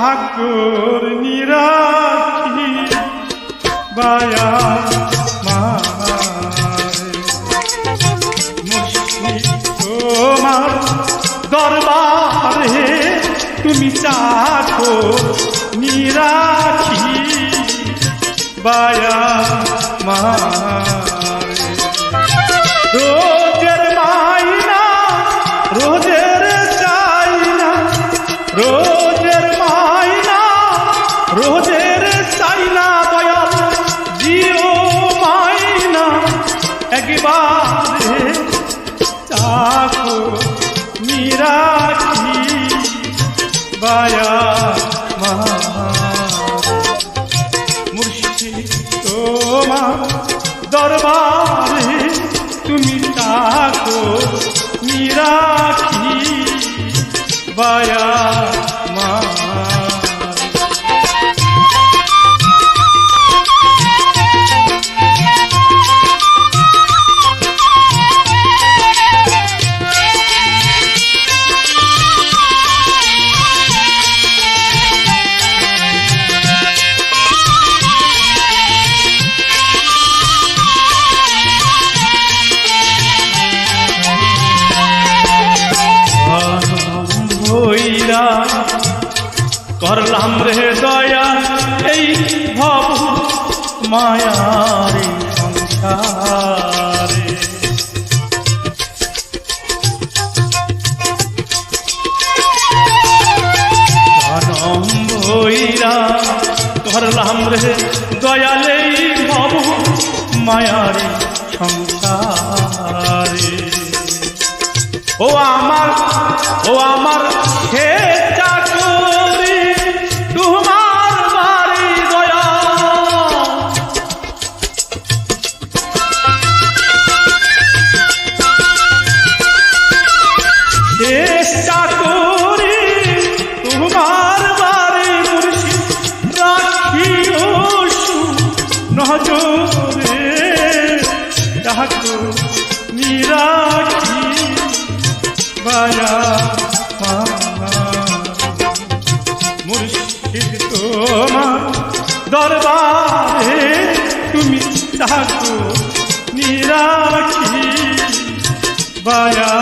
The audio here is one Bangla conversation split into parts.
ঠাকুর নিরাখি বায়া চাকো নিরাখি বায়া মারে নিরাখি বায়া মুর্শিদ তোমার দরবারে তুমি থাকো নিরাখি বায়া হইরা করলাম রে দয়া, এই ভব মায়ারে সংসারে। জনম করলাম রে দয়ালে ভব মায়ারে সংসারে। ও আমার ডাকো নিরাখি বায়া মুর্শিদ তোমার দরবারে তুমি থাকো নিরাখি বায়া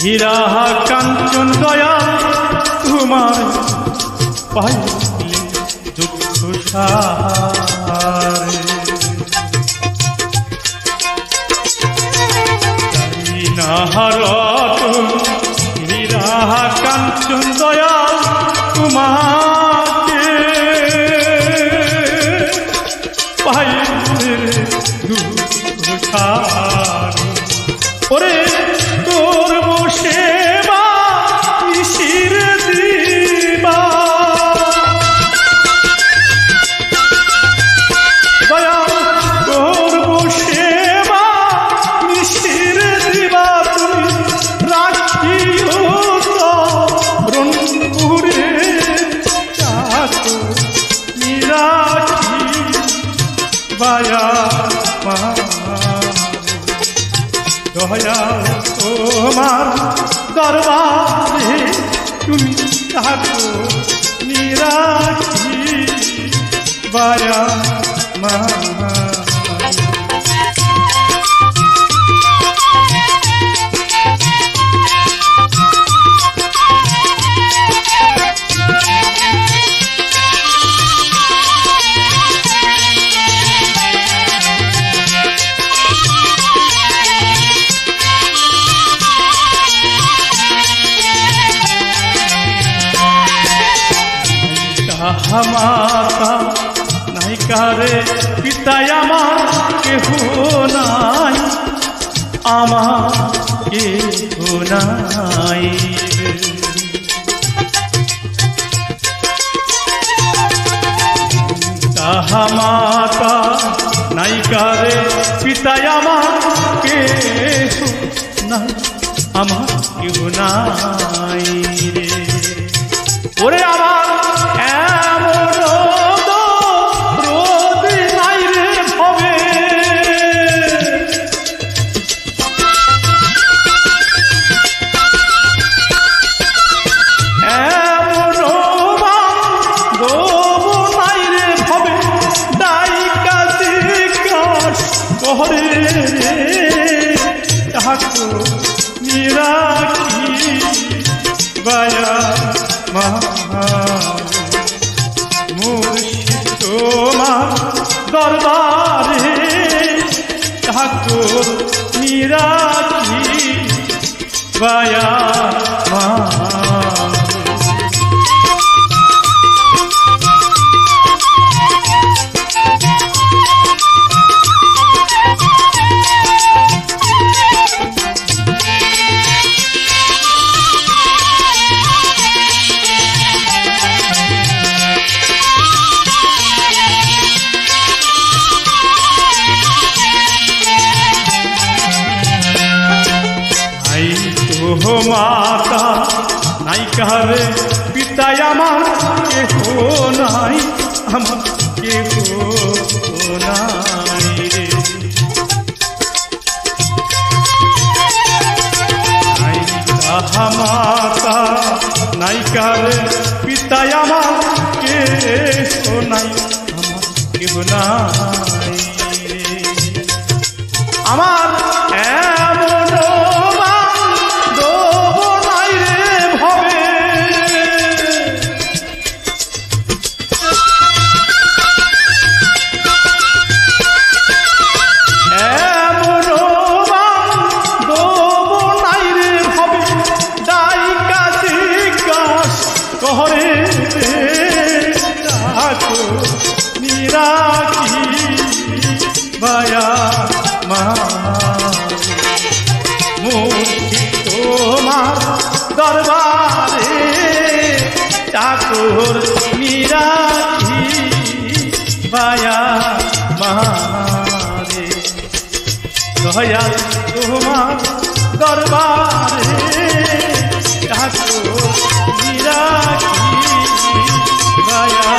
হীরা কাঞ্চন দয়া তোমার পাইলে দুঃখ সারে দয়া তোমার দরবারে তুমি থাকো নিরাখি বায়া মা মাতা নাই কারে পিতায় আমার কেহ নাই আমাকে নাই তাহা মাতা নাইকারে পিতায় আমাকে নাই আমার কেহ নাই রে ওরে আমার এমন রোদ নাই রে হবে এমন বান্ধব নাই রে হবে রে। তাহাকো নিরাখি বায়া মা মুর্শিদ তোমার দরবারে ঠাকুর নিরাখি বায়া মা মাতা, নাই কারে পিতায় আমার, কেহ নাই, আমার কেহ নাই রে। নাই তাহা মাতা, নাই কারে পিতায় আমার, কেহ নাই, আমার কেহ নাই আমার মুক্তি তোমার দরবারে চাকর নিরাখি ভায়া মারে। দয়া তোমার দরবারে চাকর নিরাখি ভায়া